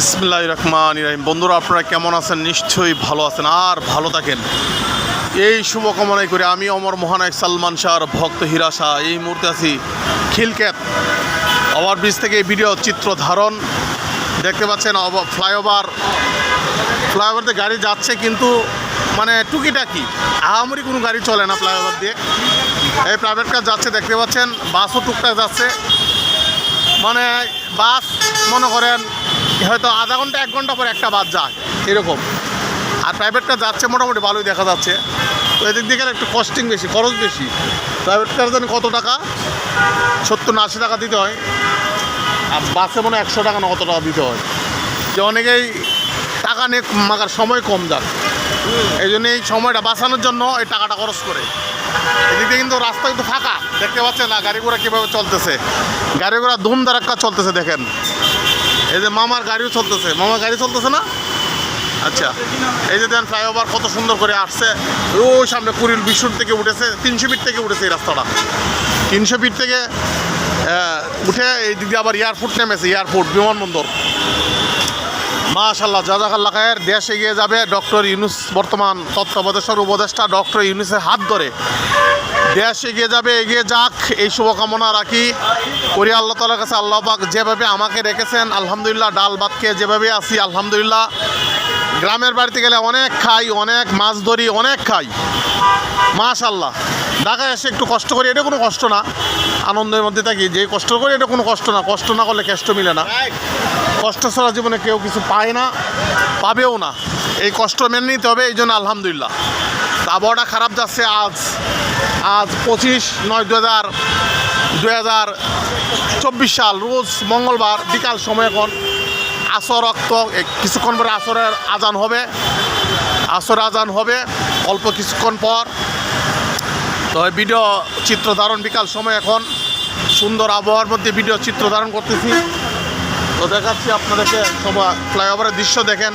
বিসমিল্লাহ রহমান ইরাহিম বন্ধুরা, আপনারা কেমন আছেন? নিশ্চয়ই ভালো আছেন। আর ভালো থাকেন। এই শুভকামনাই করে আমি অমর মহানায়ক সালমান শাহর ভক্ত হীরা শাহ। এই মুহূর্তে আছি খিলক্যাত ওভারব্রিজ থেকে এই ভিডিও চিত্র ধারণ। দেখতে পাচ্ছেন ফ্লাইওভার। ফ্লাইওভার দিয়ে গাড়ি যাচ্ছে কিন্তু মানে টুকিটাকি। আহামরি কোনো গাড়ি চলে না ফ্লাইওভার দিয়ে। এই প্রাইভেট কার যাচ্ছে, দেখতে পাচ্ছেন, বাসও টুকটাক যাচ্ছে। মানে বাস, মনে করেন হয়তো আধা ঘণ্টা, এক ঘণ্টা পর একটা বাস যায়, এরকম। আর প্রাইভেটটা যাচ্ছে মোটামুটি ভালোই দেখা যাচ্ছে। তো এদিক দিকে একটু কস্টিং বেশি, খরচ বেশি। প্রাইভেট কার কত টাকা? সত্তর না আশি টাকা দিতে হয়। আর বাসে মনে একশো টাকা না কত টাকা দিতে হয়। যে অনেকেই টাকা নিয়ে মাগার সময় কম যাক। এই জন্য এই সময়টা বাঁচানোর জন্য এই টাকাটা খরচ করে। এদিকে কিন্তু রাস্তা কিন্তু ফাঁকা। দেখতে পাচ্ছেন না, গাড়ি ঘোড়া কীভাবে চলতেছে। গাড়ি ঘোড়া ধুম ধারাক্কা চলতেছে, দেখেন। এই যে মামার গাড়িও চলতেছে। মামার গাড়ি চলতেছে না? আচ্ছা। এই যে দেন ফ্লাইওভার, কত সুন্দর করে আসছে। ওই সামনে কুড়িল বিশুর থেকে উঠেছে, তিনশো ফিট থেকে উঠেছে এই রাস্তাটা। তিনশো ফিট থেকে উঠে এই দিক দিয়ে আবার এয়ারপোর্ট নেমেছে, এয়ারপোর্ট, বিমানবন্দর। মাশাল্লাহ জাজাকাল্লা খায়ের, দেশ এগিয়ে যাবে ডক্টর ইউনুস, বর্তমান তত্ত্বাবধায়ক উপদেষ্টা ডক্টর ইউনুসের হাত ধরে। দেশ এগিয়ে যাবে, এগিয়ে যাক। এই শুভকামনা রাখি। করি আল্লাহ তালার কাছে, আল্লাহ পাক যেভাবে আমাকে রেখেছেন, আলহামদুলিল্লাহ, ডাল ভাত খেয়ে যেভাবে আছি, আলহামদুলিল্লাহ। গ্রামের বাড়িতে গেলে অনেক খাই, অনেক মাছ ধরি, অনেক খাই। মাশাল্লাহ ঢাকায় এসে একটু কষ্ট করি, এটা কোনো কষ্ট না। আনন্দের মধ্যে থাকি, যে কষ্ট করি এটা কোনো কষ্ট না। কষ্ট না করলে কেষ্ট মিলে না। কষ্ট ছাড়া জীবনে কেউ কিছু পায় না, পাবেও না। এই কষ্ট মেনে নিতে হবে, এই জন্য আলহামদুলিল্লাহ। আবহাওয়াটা খারাপ যাচ্ছে আজ। আজ পঁচিশ নয় দু হাজার দু হাজার চব্বিশ সাল, রোজ মঙ্গলবার বিকাল সময় এখন। আসর রক্ত কিছুক্ষণ পরে আসরের আজান হবে। আসর আজান হবে, অল্প কিছুক্ষণ পর। তো ভিডিও চিত্র ধারণ বিকাল সময় এখন। সুন্দর আবহাওয়ার মধ্যে ভিডিও চিত্র ধারণ করতেছি। তো দেখাচ্ছি আপনাদেরকে সবাই ফ্লাইওভারের দৃশ্য দেখেন।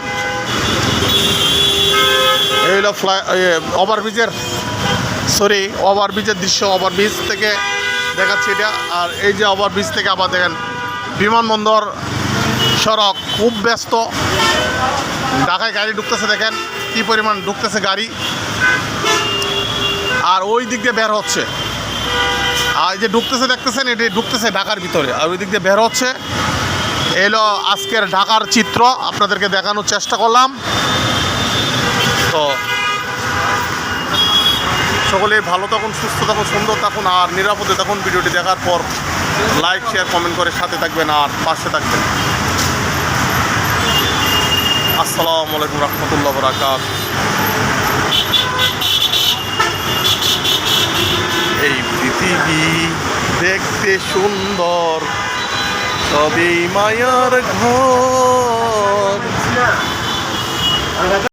এই হলো ফ্লাই ওভারব্রিজের সরি ওভারব্রিজের দৃশ্য ওভারব্রিজ থেকে দেখাচ্ছি এটা। আর এই যে ওভারব্রিজ থেকে আবার দেখেন, বিমানবন্দর, সড়ক, খুব ব্যস্ত। ঢাকায় গাড়ি ঢুকতেছে দেখেন, কি পরিমাণ ঢুকতেছে গাড়ি। আর ওই দিক দিয়ে বের হচ্ছে। আর এই যে ঢুকতেছে, দেখতেছেন, এটি ঢুকতেছে ঢাকার ভিতরে। আর ওই দিক দিয়ে বের হচ্ছে। এলো আজকের ঢাকার চিত্র, আপনাদেরকে দেখানোর চেষ্টা করলাম। তো সকলেই ভালো থাকুন, সুস্থ থাকুন, সুন্দর থাকুন আর নিরাপদে থাকুন ভিডিওটি দেখার পর লাইক শেয়ার কমেন্ট করে সাথে থাকবেন আর পাশে থাকবেন। আসসালামু আলাইকুম রহমতুল্লাহ বরাকাত এই পৃথিবী দেখতে সুন্দর তবেই মায়ার ঘর।